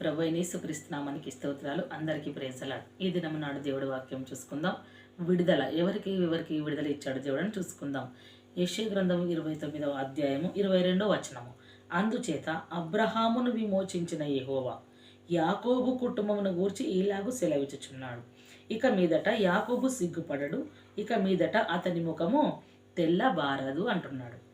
ప్రభు క్రీస్తునామానికి స్తోత్రాలు. అందరికీ ప్రేసలాడు ఈ దినం నాడు దేవుడి వాక్యం చూసుకుందాం. విడుదల ఎవరికి ఎవరికి విడుదల ఇచ్చాడు దేవుడు చూసుకుందాం. యశ్య గ్రంథం ఇరవై తొమ్మిదవ అధ్యాయము ఇరవై రెండవ వచనము. అందుచేత అబ్రహామును విమోచించిన యహోవా యాకోబు కుటుంబమును గూర్చి ఈలాగు సెలవిచ్చుచున్నాడు. ఇక మీదట యాకోబు సిగ్గుపడడు ఇక మీదట అతని ముఖము తెల్లబారదు అంటున్నాడు.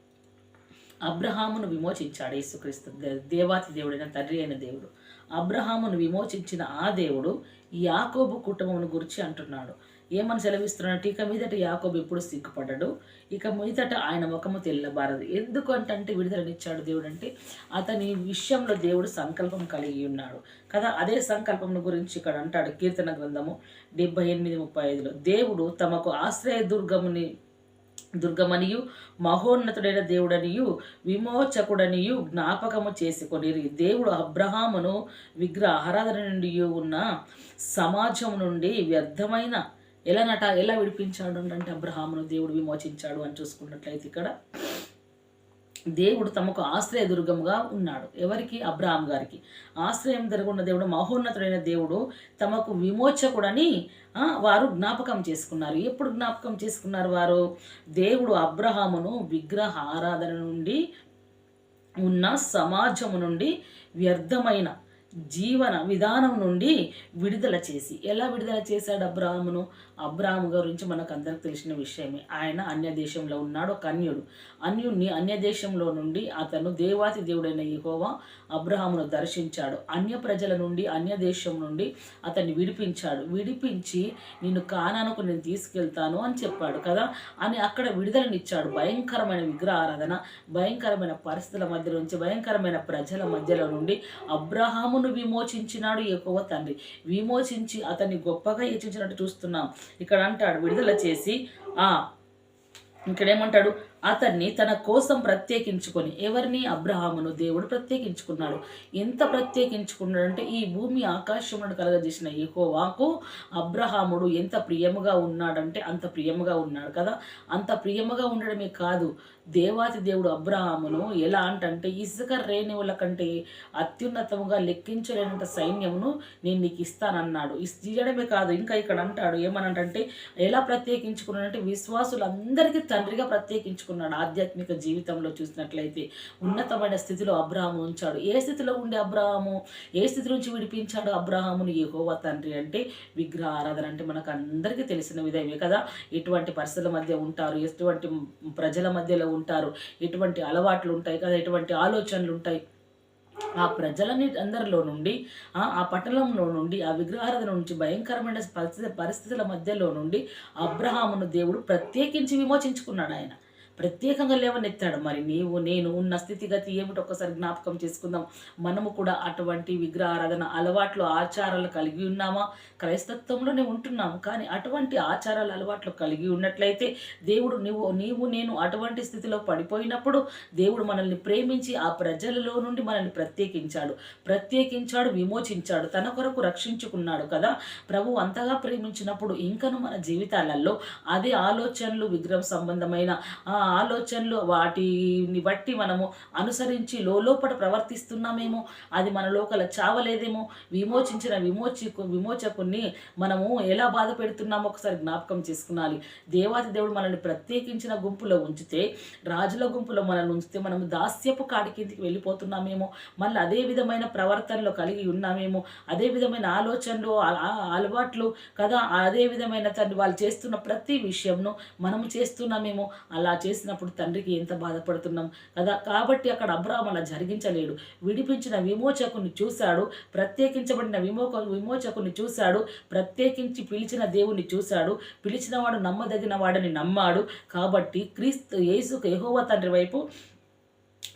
అబ్రహామును విమోచించాడు యేసుక్రీస్తు దేవాతి దేవుడైన తండ్రి అయిన దేవుడు. అబ్రహామును విమోచించిన ఆ దేవుడు యాకోబు కుటుంబమును గురించి అంటున్నాడు. ఏమని సెలవిస్తున్నాడు? ఇక మీదట యాకోబు ఎప్పుడు సిగ్గుపడ్డాడు ఇక మీదట ఆయన ముఖము తెల్లబారదు. ఎందుకు అంటే విడుదలనిచ్చాడు దేవుడు అంటే అతని విషయంలో దేవుడు సంకల్పం కలిగి ఉన్నాడు కదా. అదే సంకల్పం గురించి ఇక్కడ అంటాడు కీర్తన గ్రంథము డెబ్బై ఎనిమిది ముప్పై ఐదులో. దేవుడు తమకు ఆశ్రయ దుర్గముని దుర్గమనియు మహోన్నతుడైన దేవుడనియు విమోచకుడనియు జ్ఞాపకము చేసుకొని దేవుడు అబ్రహామును విగ్రహ ఆరాధన నుండి ఉన్న సమాజం నుండి వ్యర్థమైన ఎలా నట ఎలా విడిపించాడు అంటే అబ్రహామును దేవుడు విమోచించాడు అని చూసుకున్నట్లయితే ఇక్కడ. దేవుడు తమకు ఆశ్రయ దుర్గముగా ఉన్నాడు. ఎవరికి? అబ్రాహం గారికి. ఆశ్రయం జరుగున్న దేవుడు మహోన్నతుడైన దేవుడు తమకు విమోచకుడని వారు జ్ఞాపకం చేసుకున్నారు. ఎప్పుడు జ్ఞాపకం చేసుకున్నారు వారు? దేవుడు అబ్రహామును విగ్రహ ఆరాధన నుండి ఉన్న సమాజము నుండి వ్యర్థమైన జీవన విధానం నుండి విడుదల చేసి. ఎలా విడుదల చేశాడు అబ్రాహమును? అబ్రాహము గురించి మనకు అందరికి తెలిసిన విషయమే. ఆయన అన్య దేశంలో ఉన్నాడు ఒక అన్యుడు అన్యుణ్ణి అన్య దేశంలో నుండి అతను దేవాతి దేవుడైన యహోవా అబ్రహామును దర్శించాడు. అన్య ప్రజల నుండి అన్య దేశం నుండి అతన్ని విడిపించాడు. విడిపించి నిన్ను కానానుకు నేను తీసుకెళ్తాను అని చెప్పాడు కదా? అని అక్కడ విడుదలనిచ్చాడు. భయంకరమైన విగ్రహ ఆరాధన భయంకరమైన పరిస్థితుల మధ్య నుంచి భయంకరమైన ప్రజల మధ్యలో నుండి అబ్రహామును విమోచించినాడు ఎక్కువ తండ్రి. విమోచించి అతన్ని గొప్పగా హెచ్చించినట్టు చూస్తున్నాం. ఇక్కడ అంటాడు విడుదల చేసి ఆ ఇక్కడేమంటాడు అతన్ని తన కోసం ప్రత్యేకించుకొని ఎవరిని? అబ్రహామును దేవుడు ప్రత్యేకించుకున్నాడు. ఎంత ప్రత్యేకించుకున్నాడు అంటే ఈ భూమి ఆకాశములను కలగజేసిన యెహోవాకు అబ్రహాముడు ఎంత ప్రియముగా ఉన్నాడంటే అంత ప్రియముగా ఉన్నాడు కదా? అంత ప్రియముగా ఉండడమే కాదు దేవాతి దేవుడు అబ్రహామును ఎలా అంటంటే ఇసుక రేణువుల కంటే అత్యున్నతముగా లెక్కించలేనంత సైన్యమును నేను నీకు ఇస్తానన్నాడు. ఇస్- ఇయ్యడమే కాదు ఇంకా ఇక్కడ అంటాడు ఏమనంటే ఎలా ప్రత్యేకించుకున్నాడంటే విశ్వాసులందరికీ తండ్రిగా ప్రత్యేకించుకున్నాడు. ఆధ్యాత్మిక జీవితంలో చూసినట్లయితే ఉన్నతమైన స్థితిలో అబ్రహాము ఉంచాడు. ఏ స్థితిలో ఉండే అబ్రహాము? ఏ స్థితి నుంచి విడిపించాడు అబ్రహామును? యెహోవా తండ్రి అంటే విగ్రహ ఆరాధన అంటే మనకు అందరికీ తెలిసిన విధమే కదా? ఎటువంటి పరిస్థితుల మధ్య ఉంటారు? ఎటువంటి ప్రజల మధ్యలో ఉంటారు? ఎటువంటి అలవాట్లు ఉంటాయి కదా? ఎటువంటి ఆలోచనలు ఉంటాయి? ఆ ప్రజలని అందరిలో నుండి ఆ ఆ పట్టణంలో నుండి ఆ విగ్రహారాధన నుంచి భయంకరమైన పరిస్థితి పరిస్థితుల మధ్యలో నుండి అబ్రహామును దేవుడు ప్రత్యేకించి విమోచించుకున్నాడు ఆయన. ప్రత్యేకంగా లేవనెత్తాడు. మరి నీవు నేను ఉన్న స్థితిగతి ఏమిటి ఒక్కసారి జ్ఞాపకం చేసుకుందాం. మనము కూడా అటువంటి విగ్రహారాధన అలవాట్లు ఆచారాలు కలిగి ఉన్నామా? క్రైస్తత్వంలోనే ఉంటున్నాము. కానీ అటువంటి ఆచారాలు అలవాట్లు కలిగి ఉన్నట్లయితే దేవుడు నీవు నీవు నేను అటువంటి స్థితిలో పడిపోయినప్పుడు దేవుడు మనల్ని ప్రేమించి ఆ ప్రజలలో నుండి మనల్ని ప్రత్యేకించాడు. ప్రత్యేకించాడు విమోచించాడు. తన కొరకు రక్షించుకున్నాడు కదా. ప్రభు అంతగా ప్రేమించినప్పుడు ఇంకను మన జీవితాలలో అదే ఆలోచనలు విగ్రహం సంబంధమైన ఆ ఆలోచనలు వాటిని బట్టి మనము అనుసరించి లోపల ప్రవర్తిస్తున్నామేమో అది మన లోకల చావలేదేమో. విమోచించిన విమోచి విమోచకుని మనము ఎలా బాధ పెడుతున్నామో ఒకసారి జ్ఞాపకం చేసుకునాలి. దేవాది దేవుడు మనల్ని ప్రత్యేకించిన గుంపులో ఉంచితే రాజుల గుంపులో మనల్ని ఉంచితే మనము దాస్యపు కాడి కిందికి వెళ్ళిపోతున్నామేమో. మళ్ళీ అదే విధమైన ప్రవర్తనలో కలిగి ఉన్నామేమో. అదే విధమైన ఆలోచనలు అలవాట్లు కదా. అదే విధమైన తను వాళ్ళు చేస్తున్న ప్రతి విషయంను మనము చేస్తున్నామేమో. అలా చేసినప్పుడు తండ్రికి ఎంత బాధపడుతున్నాం కదా? కాబట్టి అక్కడ అబ్రాహం అలా జరిగించలేడు. విడిపించిన విమోచకుని చూశాడు ప్రత్యేకించబడిన విమోక విమోచకుని చూశాడు ప్రత్యేకించి పిలిచిన దేవుని చూశాడు పిలిచినవాడు నమ్మదగిన వాడని నమ్మాడు. కాబట్టి క్రీస్తు యేసుకు యహోవ తండ్రి వైపు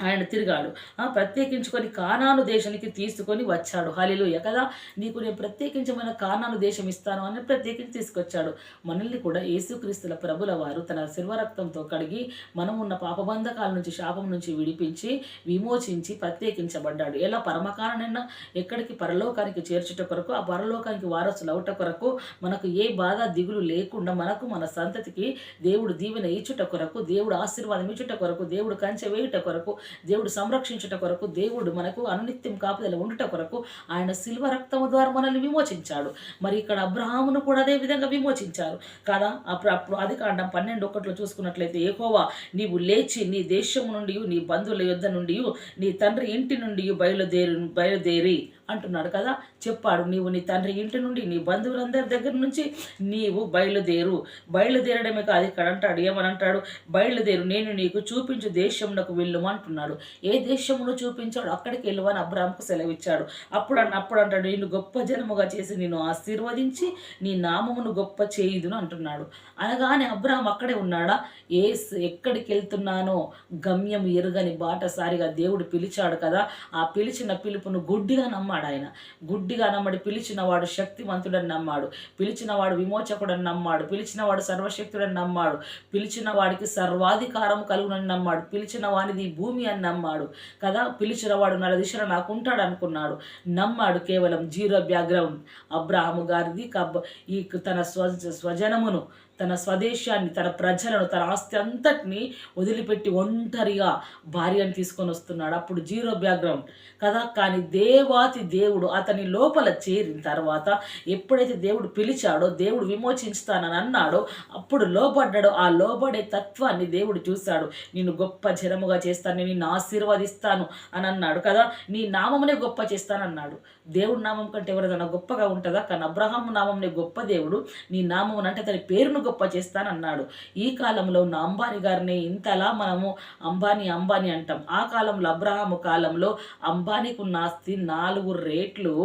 ఆయన తిరిగాడు. ప్రత్యేకించుకొని కానాను దేశానికి తీసుకొని వచ్చాడు. హలిలుయ కదా? నీకు నేను ప్రత్యేకించమైన కానాను దేశం ఇస్తాను అని ప్రత్యేకించి తీసుకొచ్చాడు. మనల్ని కూడా యేసుక్రీస్తుల ప్రభుల వారు తన శిల్వరక్తంతో కడిగి మనం ఉన్న పాపబంధకాల నుంచి శాపం నుంచి విడిపించి విమోచించి ప్రత్యేకించబడ్డాడు. ఎలా? పరమకారణైనా ఎక్కడికి పరలోకానికి చేర్చుట కొరకు ఆ పరలోకానికి వారసులు అవుట కొరకు మనకు ఏ బాధ దిగులు లేకుండా మనకు మన సంతతికి దేవుడు దీవెన ఇచ్చుట కొరకు దేవుడు ఆశీర్వాదం ఇచ్చుట కొరకు దేవుడు కంచె వేయుట కొరకు దేవుడు సంరక్షించుట కొరకు దేవుడు మనకు అనునిత్యం కాపుదల ఉండుట కొరకు ఆయన శిల్వ రక్తము ద్వారా మనల్ని విమోచించాడు. మరి ఇక్కడ అబ్రహామును కూడా అదే విధంగా విమోచించారు. కదా? అప్పుడు అప్పుడు అది కాండం పన్నెండు ఒకటిలో చూసుకున్నట్లయితే ఏకోవా నీవు లేచి నీ దేశం నుండి నీ బంధువుల యుద్ధ నుండి నీ తండ్రి ఇంటి నుండి బయలుదేరి బయలుదేరి. అంటున్నాడు కదా. చెప్పాడు నీవు నీ తండ్రి ఇంటి నుండి నీ బంధువులందరి దగ్గర నుంచి నీవు బయలుదేరు. బయలుదేరడమే కాదు ఇక్కడ అంటాడు ఏమని అంటాడు? బయలుదేరు నేను నీకు చూపించు దేశమునకు వెళ్ళుము అంటున్నాడు ఏ దేశమును చూపించాడు? అక్కడికి వెళ్ళువని అబ్రాహంకు సెలవిచ్చాడు. అప్పుడు అప్పుడు అంటాడు నేను గొప్ప జనముగా చేసి నేను ఆశీర్వదించి నీ నామమును గొప్ప చేయుదును అంటున్నాడు. అనగానే అబ్రాహం అక్కడే ఉన్నాడా? ఏ ఎక్కడికి వెళ్తున్నానో? గమ్యం ఎరుగని బాటసారిగా దేవుడు పిలిచాడు కదా. ఆ పిలిచిన పిలుపును గుడ్డిగా నమ్మాడు ఆయన గుడ్డిగా నమ్మడి పిలిచినవాడు శక్తివంతుడని నమ్మాడు. పిలిచినవాడు విమోచకుడని నమ్మాడు. పిలిచినవాడు సర్వశక్తుడని నమ్మాడు. పిలిచిన వాడికి సర్వాధికారం కలుగునని నమ్మాడు. పిలిచిన వానిది ఈ భూమి అని నమ్మాడు. కదా? పిలిచిన వాడు నల దిశలో నాకు ఉంటాడు అనుకున్నాడు నమ్మాడు కేవలం జీరో బ్యాక్గ్రౌండ్ అబ్రాహము గారిది కబ్ ఈ తన స్వ స్వజనమును తన స్వదేశాన్ని తన ప్రజలను తన ఆస్తి అంతటిని వదిలిపెట్టి ఒంటరిగా భార్యను తీసుకొని వస్తున్నాడు. అప్పుడు జీరో బ్యాక్గ్రౌండ్. కదా కానీ దేవాతి దేవుడు అతని లోపల చేరిన తర్వాత ఎప్పుడైతే దేవుడు పిలిచాడో దేవుడు విమోచించుతానని అన్నాడో అప్పుడు లోబడ్డాడో. ఆ లోబడే తత్వాన్ని దేవుడు చూశాడు. నేను గొప్ప జనముగా చేస్తాను నేను నిన్ను ఆశీర్వదిస్తాను అని అన్నాడు. కదా నీ నామమునే గొప్ప చేస్తానన్నాడు దేవుడి నామం కంటే ఎవరిదైనా గొప్పగా ఉంటుందా? కానీ అబ్రహాం నామంనే గొప్ప దేవుడు. నీ నామం అంటే అతని పేరును గొప్ప చేస్తానన్నాడు. ఈ కాలంలో ఉన్న అంబానీ గారిని ఇంతలా మనము అంబానీ అంబానీ అంటాం. ఆ కాలంలో అబ్రహాము కాలంలో అంబానీకి ఉన్న ఆస్తి నాలుగు రేట్లు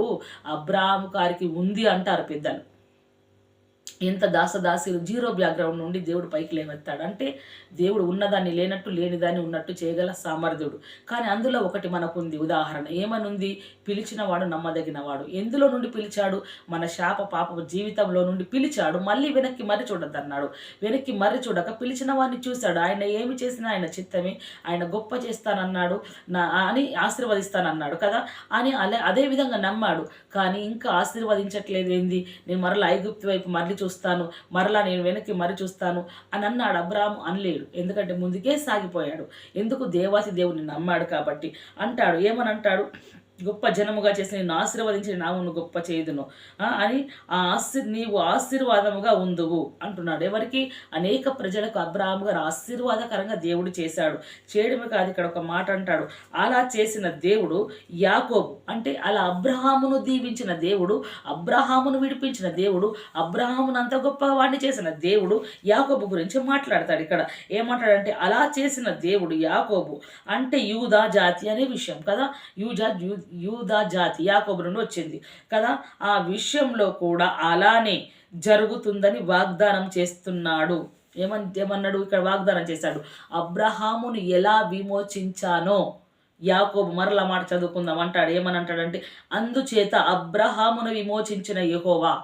అబ్రహాము గారికి ఉంది అంటారు పెద్దలు. ఎంత దాసదాసీలు జీరో బ్యాక్గ్రౌండ్ నుండి దేవుడు పైకి లేవెత్తాడు. అంటే దేవుడు ఉన్నదాన్ని లేనట్టు లేనిదాన్ని ఉన్నట్టు చేయగల సామర్థ్యుడు. కానీ అందులో ఒకటి మనకుంది ఉదాహరణ. ఏమనుంది? పిలిచిన వాడు నమ్మదగిన వాడు ఎందులో నుండి పిలిచాడు? మన శాప పాప జీవితంలో నుండి పిలిచాడు. మళ్ళీ వెనక్కి మర్రి చూడద్దన్నాడు. వెనక్కి మర్రి చూడక పిలిచిన వాడిని చూశాడు. ఆయన ఏమి చేసినా ఆయన చిత్తమే. ఆయన గొప్ప చేస్తానన్నాడు. నా అని ఆశీర్వదిస్తానన్నాడు కదా? అని అలా అదే విధంగా నమ్మాడు. కానీ ఇంకా ఆశీర్వదించట్లేదు ఏంది నేను మరలా ఐగుప్తి వైపు మరలి చూస్తాను మరలా నేను వెనక్కి మరి చూస్తాను అని అన్నాడు అబ్రాహం అనలేడు. ఎందుకంటే ముందుకే సాగిపోయాడు. ఎందుకు దేవాసి దేవుని నమ్మాడు కాబట్టి? అంటాడు. ఏమని అంటాడు? గొప్ప జనముగా చేసి నేను ఆశీర్వదించిన నామును గొప్ప చేయుదును. అని ఆ ఆశీర్ నీవు ఆశీర్వాదముగా ఉందువు అంటున్నాడు. ఎవరికి? అనేక ప్రజలకు అబ్రాహం గారు ఆశీర్వాదకరంగా దేవుడు చేశాడు. చేయడమే కాదు ఇక్కడ ఒక మాట అంటాడు. అలా చేసిన దేవుడు యాకోబు అంటే అలా అబ్రహామును దీవించిన దేవుడు అబ్రహామును విడిపించిన దేవుడు అబ్రహామును అంత గొప్పవాడిని చేసిన దేవుడు యాకోబు గురించి మాట్లాడతాడు ఇక్కడ. ఏమంటాడంటే అలా చేసిన దేవుడు యాకోబు అంటే యూదా జాతి అనే విషయం కదా. యూజా యూ యూదా జాతి యాకోబు నుండి వచ్చింది. కదా? ఆ విషయంలో కూడా అలానే జరుగుతుందని వాగ్దానం చేస్తున్నాడు. ఏమన్ ఏమన్నాడు? ఇక్కడ వాగ్దానం చేశాడు. అబ్రహామును ఎలా విమోచించానో. యాకోబు మరలా మాట చదువుకుందాం అంటాడు. ఏమని అంటాడంటే అందుచేత అబ్రహామును విమోచించిన యహోవా.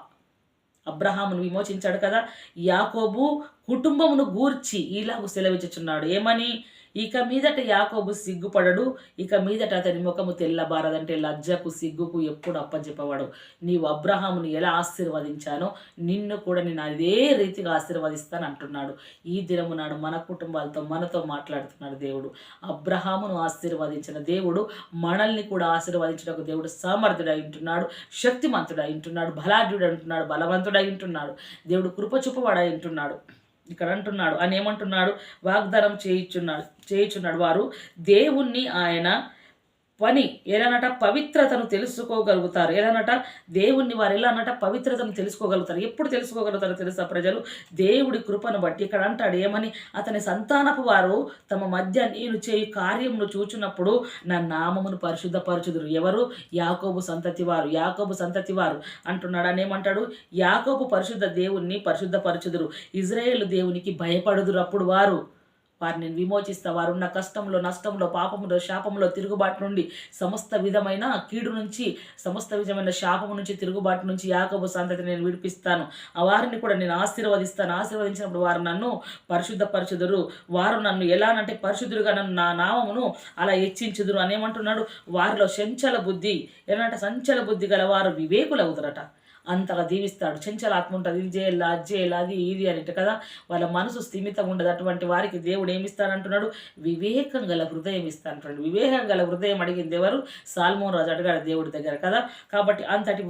అబ్రహామును విమోచించాడు కదా? యాకోబు కుటుంబమును గూర్చి ఇలాగు సెలవిచ్చుచున్నాడు. ఏమని? ఇక మీదట యాకోబు సిగ్గుపడడు. ఇక మీదట అతని ముఖము తెల్లబారదంటే లజ్జకు సిగ్గుకు ఎప్పుడు అప్పచెప్పవాడు నీవు అబ్రహామును ఎలా ఆశీర్వదించానో నిన్ను కూడా నేను అదే రీతిగా ఆశీర్వదిస్తాను అంటున్నాడు. ఈ దినము నాడు మన కుటుంబాలతో మనతో మాట్లాడుతున్నాడు దేవుడు. అబ్రహామును ఆశీర్వదించిన దేవుడు మనల్ని కూడా ఆశీర్వదించడానికి దేవుడు సామర్థ్యుడై ఉంటున్నాడు శక్తిమంతుడై ఉంటున్నాడు బలాఢ్యుడు అంటున్నాడు బలవంతుడై ఉంటున్నాడు. దేవుడు కృప చూపవాడై ఉంటున్నాడు. ఇక్కడ అంటున్నాడు. అని ఏమంటున్నాడు? వాగ్దానం చేయించున్నాడు. చేయించున్నాడు వారు. దేవుణ్ణి ఆయన పని ఎలానట పవిత్రతను తెలుసుకోగలుగుతారు? ఎలానట దేవుణ్ణి వారు ఎలా అనట పవిత్రతను తెలుసుకోగలుగుతారు? ఎప్పుడు తెలుసుకోగలుగుతారో తెలుసా ప్రజలు? దేవుడి కృపను బట్టి ఇక్కడ అంటాడు ఏమని? అతని సంతానపు వారు తమ మధ్య నేను చేయి కార్యమును చూచున్నప్పుడు నా నామమును పరిశుద్ధపరచుదురు. ఎవరు? యాకోబు సంతతి వారు. యాకోబు సంతతి వారు అంటున్నాడు అని ఏమంటాడు? యాకోబు పరిశుద్ధ దేవుణ్ణి పరిశుద్ధపరచుదురు. ఇజ్రాయేల్ దేవునికి భయపడుదురు అప్పుడు వారు. వారిని విమోచిస్తా వారు ఉన్న కష్టంలో నష్టంలో పాపములో శాపంలో తిరుగుబాటు నుండి సమస్త విధమైన కీడు నుంచి సమస్త విధమైన శాపము నుంచి తిరుగుబాటు నుంచి యాకబు సంతతి నేను విడిపిస్తాను. ఆ వారిని కూడా నేను ఆశీర్వదిస్తాను. ఆశీర్వదించినప్పుడు వారు నన్ను పరిశుద్ధ పరిశుద్ధపరచుదురు. వారు నన్ను ఎలానంటే పరిశుద్ధులుగా నన్ను నా నామమును అలా హెచ్చించుదురు అనేమంటున్నాడు. వారిలో సంచల బుద్ధి ఏంటంటే సంచల బుద్ధి గల వారు వివేకులవుతారట అంతగా దీవిస్తాడు. చెంచల ఆత్మ ఉంటుంది. ఇది చేయాలి అది చేయాలి అది ఇది అనేట కదా వాళ్ళ మనసు స్థిమితం ఉండదు. అటువంటి వారికి దేవుడు ఏమి ఇస్తానంటున్నాడు వివేకం గల హృదయం ఇస్తానంటున్నాడు వివేకం గల హృదయం అడిగింది ఎవరు? సాల్మోన్ రాజు అడిగాడు దేవుడి దగ్గర కదా. కాబట్టి అంతటి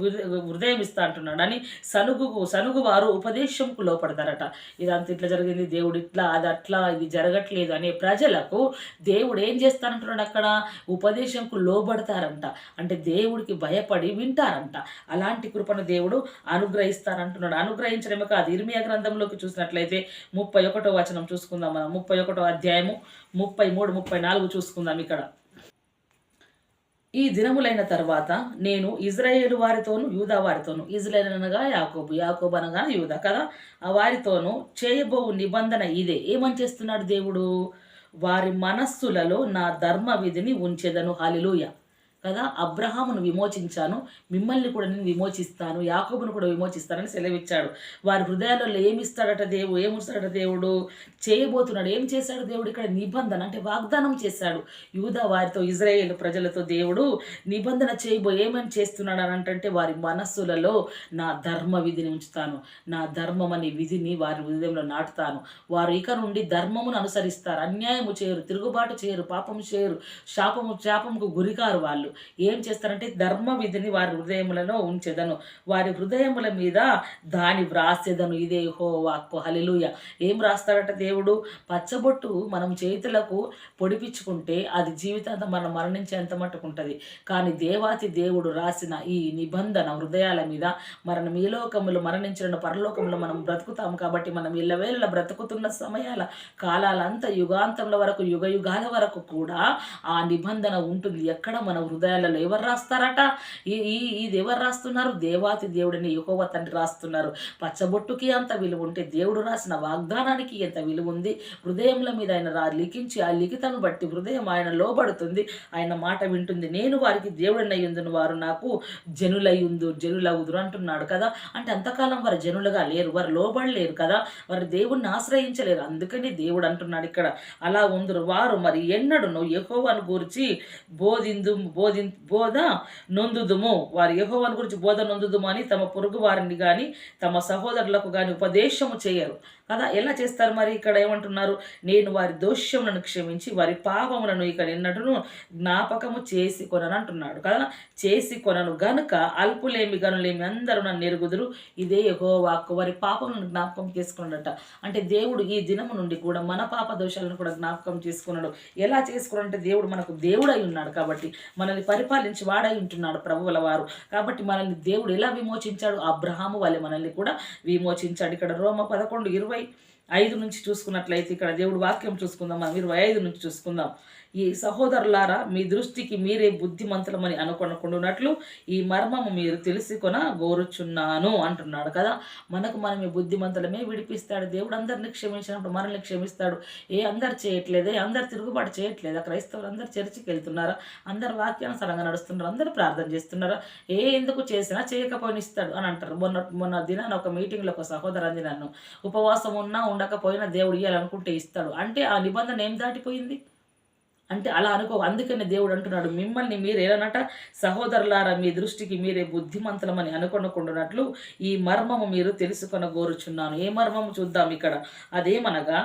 హృదయం ఇస్తా అంటున్నాడు అని సనుగుకు సనుగు వారు ఉపదేశంకు లోపడతారట. ఇదంతా ఇట్లా జరిగింది. దేవుడు ఇట్లా అది అట్లా ఇది జరగట్లేదు అనే ప్రజలకు దేవుడు ఏం చేస్తానంటున్నాడు అక్కడ? ఉపదేశంకు లోబడతారంట. అంటే దేవుడికి భయపడి వింటారంట. అలాంటి కృపను దేవుడు అనుగ్రహిస్తారంటున్నాడు అనుగ్రహించడమే కాదు ఇర్మియా గ్రంథంలోకి చూసినట్లయితే ముప్పై ఒకటో వచనం చూసుకుందాం మనం. ముప్పై ఒకటో అధ్యాయము ముప్పై మూడు ముప్పై నాలుగు చూసుకుందాం ఇక్కడ. ఈ దినములైన తర్వాత నేను ఇజ్రాయేలు వారితోను యూదా వారితోను ఇజ్రాయేల్ అనగా యాకోబు యాకోబు అనగా యూదా కదా? ఆ వారితోను చేయబో నిబంధన ఇదే. ఏమని చేస్తున్నాడు దేవుడు? వారి మనస్సులలో నా ధర్మ విధిని ఉంచెదను. హాలిలూయ కదా? అబ్రహామును విమోచించాను. మిమ్మల్ని కూడా నేను విమోచిస్తాను. యాకోబును కూడా విమోచిస్తానని సెలవిచ్చాడు. వారి హృదయాలలో ఏమిస్తాడట దేవుడు ఏమిస్తాడట దేవుడు? చేయబోతున్నాడు. ఏం చేశాడు దేవుడు? ఇక్కడ నిబంధన అంటే వాగ్దానం చేశాడు. యూదా వారితో ఇజ్రాయేల్ ప్రజలతో దేవుడు నిబంధన చేయబో ఏమని చేస్తున్నాడు అని అంటే వారి మనస్సులలో నా ధర్మ విధిని ఉంచుతాను. నా ధర్మం అనే విధిని వారి హృదయంలో నాటుతాను. వారు ఇక నుండి ధర్మమును అనుసరిస్తారు. అన్యాయము చేయరు తిరుగుబాటు చేయరు పాపము చేయరు శాపము శాపముకు గురికారు వాళ్ళు. ఏం చేస్తారంటే ధర్మ విధిని వారి హృదయములలో ఉంచెదను. వారి హృదయముల మీద దాని వ్రాసేదను. ఇదే హో వాక్కు హలిలుయ ఏం రాస్తాడట దేవుడు? పచ్చబొట్టు మనం చేతులకు పొడిపించుకుంటే అది జీవితాంతం మనం మరణించేంత మట్టుకు ఉంటుంది. కానీ దేవాతి దేవుడు రాసిన ఈ నిబంధన హృదయాల మీద మనం ఈ లోకములు మరణించిన పరలోకంలో మనం బ్రతుకుతాం కాబట్టి మనం ఇళ్ళవేళ్ళ బ్రతుకుతున్న సమయాల కాలాలంతా యుగాంతముల వరకు యుగ యుగాల వరకు కూడా ఆ నిబంధన ఉంటుంది. ఎక్కడ మన హృదయాలలో ఎవరు రాస్తారట? ఈ ఈ- ఇది ఎవరు రాస్తున్నారు? దేవాతి దేవుడిని యహోవ తండ్రి రాస్తున్నారు. పచ్చబొట్టుకి అంత విలువ ఉంటే దేవుడు రాసిన వాగ్దానానికి ఎంత విలువ ఉంది? హృదయముల మీద ఆయన రా లిఖించి ఆ లిఖితను బట్టి హృదయం ఆయన లోబడుతుంది. ఆయన మాట వింటుంది. నేను వారికి దేవుడినయ్యుందును వారు నాకు జనులయ్యుందు జనులవుదురు అంటున్నాడు కదా. అంటే అంతకాలం వారు జనులుగా లేరు వారు లోబడలేరు కదా. వారు దేవుణ్ణి ఆశ్రయించలేరు. అందుకని దేవుడు అంటున్నాడు ఇక్కడ. అలా ఉందరు. వారు మరి ఎన్నడును యెహోవాను గురించి బోధిందు బోధి బోధ నొందుదుము. వారు యహోవాని గురించి బోధ నొందుదుము అని తమ పొరుగు వారిని కానీ తమ సహోదరులకు కానీ ఉపదేశము చేయరు. కదా? ఎలా చేస్తారు మరి ఇక్కడ ఏమంటున్నారు? నేను వారి దోష్యములను క్షమించి వారి పాపములను ఇక నిన్నటును జ్ఞాపకము చేసి కొనను అంటున్నాడు కదా చేసి కొనను గనుక అల్పులేమి గనులేమి అందరూ నన్ను ఎరుగుదురు. ఇదే యెహోవాకు వారి పాపములను జ్ఞాపకం చేసుకున్నాడట. అంటే దేవుడు ఈ దినము నుండి కూడా మన పాప దోషాలను కూడా జ్ఞాపకం చేసుకున్నాడు. ఎలా చేసుకున్నాడంటే దేవుడు మనకు దేవుడై ఉన్నాడు కాబట్టి మనల్ని పరిపాలించి వాడై ఉంటున్నాడు ప్రభువుల వారు. కాబట్టి మనల్ని దేవుడు ఎలా విమోచించాడు? అబ్రహాము వాళ్ళే మనల్ని కూడా విమోచించాడు. ఇక్కడ రోమ పదకొండు ఇరవై ఐదు నుంచి చూసుకున్నట్లయితే ఇక్కడ దేవుడు వాక్యం చూసుకుందాం మనం ఇరవై ఐదు నుంచి చూసుకుందాం. ఈ సహోదరులారా మీ దృష్టికి మీరే బుద్ధిమంతులమని అనుకొనకుండానట్లు ఈ మర్మము మీరు తెలుసుకొన గోరుచున్నాను అంటున్నాడు కదా. మనకు మనం బుద్ధిమంతులమే విడిపిస్తాడు. దేవుడు అందరిని క్షమించినప్పుడు మనల్ని క్షమిస్తాడు. ఏ అందరు చేయట్లేదే? అందరు తిరుగుబాటు చేయట్లేదా? క్రైస్తవులు అందరు చర్చికి వెళ్తున్నారా? అందరు వాక్యానుసారంగా నడుస్తున్నారు? అందరూ ప్రార్థన చేస్తున్నారా? ఏ ఎందుకు చేసినా చేయకపోయినిస్తాడు అని అంటారు. మొన్న మొన్న దినాన ఒక మీటింగ్లో ఒక సహోదరు నన్ను ఉపవాసం ఉన్నా ఉండకపోయినా దేవుడు ఇవ్వాలనుకుంటే ఇస్తాడు. అంటే ఆ నిబంధన ఏం దాటిపోయింది? అంటే అలా అనుకో అందుకనే దేవుడు అంటున్నాడు మిమ్మల్ని మీరు ఏదనట సహోదరులారా మీ దృష్టికి మీరే బుద్ధిమంతులమని అనుకొనకుండానట్లు ఈ మర్మము మీరు తెలుసుకొన గోరుచున్నాను ఏ మర్మము చూద్దాం ఇక్కడ. అదేమనగా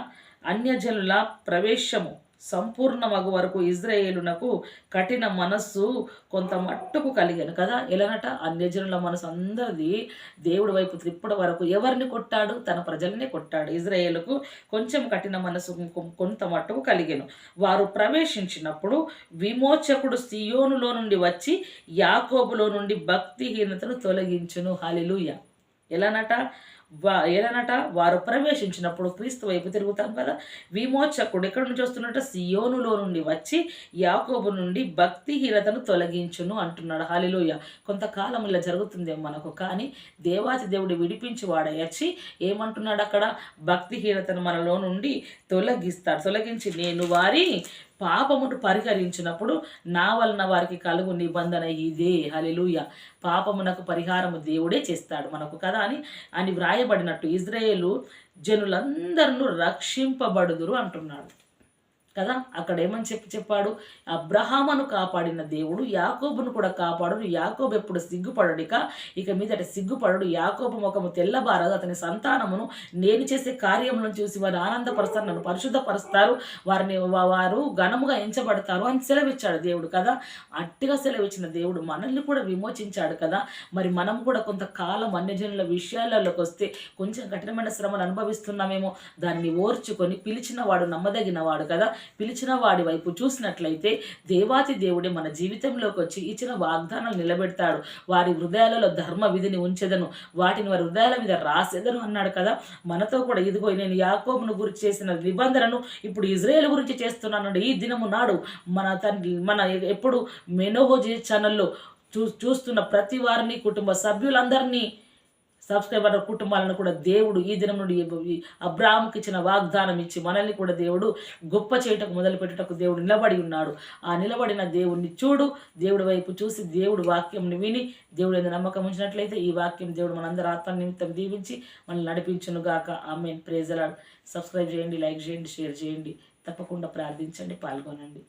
అన్యజనుల ప్రవేశము సంపూర్ణమగు వరకు ఇజ్రాయేలునకు కఠిన మనస్సు కొంత మట్టుకు కలిగాను కదా? ఎలానట? అన్యజనుల మనసు అందరిది దేవుడి వైపు త్రిప్పటి వరకు ఎవరిని కొట్టాడు? తన ప్రజల్ని కొట్టాడు. ఇజ్రాయేలుకు కొంచెం కఠిన మనసు కొంత మట్టుకు కలిగాను. వారు ప్రవేశించినప్పుడు విమోచకుడు సియోనులో నుండి వచ్చి యాకోబులో నుండి భక్తిహీనతను తొలగించును. హాలిలుయ ఎలానట? వా ఏదనట వారు ప్రవేశించినప్పుడు క్రీస్తు వైపు తిరుగుతాం కదా? విమోచకుడు ఎక్కడి నుంచి వస్తున్నట సియోనులో నుండి వచ్చి యాకోబు నుండి భక్తిహీనతను తొలగించును అంటున్నాడు. హాలిలోయ కొంతకాలం ఇలా జరుగుతుందేమో మనకు. కానీ దేవాతి దేవుడు విడిపించి వాడయచ్చి ఏమంటున్నాడు అక్కడ భక్తిహీనతను మనలో నుండి తొలగిస్తాడు. తొలగించి నేను వారి పాపమును పరిహరించినప్పుడు నా వలన వారికి కలుగు నిబంధన ఇదే. హలిలుయ పాపమునకు పరిహారము దేవుడే చేస్తాడు మనకు కదా అని అని వ్రాయబడినట్టు ఇజ్రాయేలు జనులందరూ రక్షింపబడుదురు అంటున్నాడు. కదా? అక్కడ ఏమని చెప్పి చెప్పాడు? అబ్రహామును కాపాడిన దేవుడు యాకోబును కూడా కాపాడు యాకోబు ఎప్పుడు సిగ్గుపడడిక? ఇక మీదట సిగ్గుపడడు. యాకోబు ముఖము తెల్లబారదు. అతని సంతానమును నేను చేసే కార్యములను చూసి వారు ఆనందపరుస్తారు నన్ను పరిశుద్ధపరుస్తారు. వారిని వారు ఘనముగా ఎంచబడతారు అని సెలవిచ్చాడు దేవుడు కదా? అట్టిగా సెలవిచ్చిన దేవుడు మనల్ని కూడా విమోచించాడు కదా? మరి మనం కూడా కొంతకాలం అన్యజనుల విషయాలలోకి వస్తే కొంచెం కఠినమైన శ్రమలు అనుభవిస్తున్నామేమో? దాన్ని ఓర్చుకొని పిలిచిన వాడు నమ్మదగిన వాడు కదా? పిలిచిన వాడి వైపు చూసినట్లయితే దేవాతి దేవుడే మన జీవితంలోకి వచ్చి ఇచ్చిన వాగ్దానాలు నిలబెడతాడు. వారి హృదయాలలో ధర్మ విధిని ఉంచెదను. వాటిని వారి హృదయాల మీద రాసేదను అన్నాడు కదా. మనతో కూడా ఇదిగో నేను యాకోబును గురించి చేసిన నిబంధనను ఇప్పుడు ఇజ్రాయేల్ గురించి చేస్తున్నాను ఈ దినము నాడు మన తండ్రి మన ఎప్పుడు మెనోహోజీ ఛానల్లో చూ చూస్తున్న ప్రతి వారిని కుటుంబ సభ్యులందరినీ సబ్స్క్రైబర్ కుటుంబాలను కూడా దేవుడు ఈ దినం నుండి ఈ ఇచ్చిన వాగ్దానం ఇచ్చి మనల్ని కూడా దేవుడు గొప్ప చేయటకు మొదలు పెట్టటకు దేవుడు నిలబడి ఉన్నాడు. ఆ నిలబడిన దేవుడిని చూడు దేవుడి వైపు చూసి దేవుడు వాక్యంని విని దేవుడు ఏదైనా నమ్మకం ఉంచినట్లయితే ఈ వాక్యం దేవుడు మనందరి ఆత్మ నిమిత్తం దీవించి మనల్ని నడిపించునుగాక ఆమె ప్రేజలాడు సబ్స్క్రైబ్ చేయండి లైక్ చేయండి షేర్ చేయండి. తప్పకుండా ప్రార్థించండి పాల్గొనండి.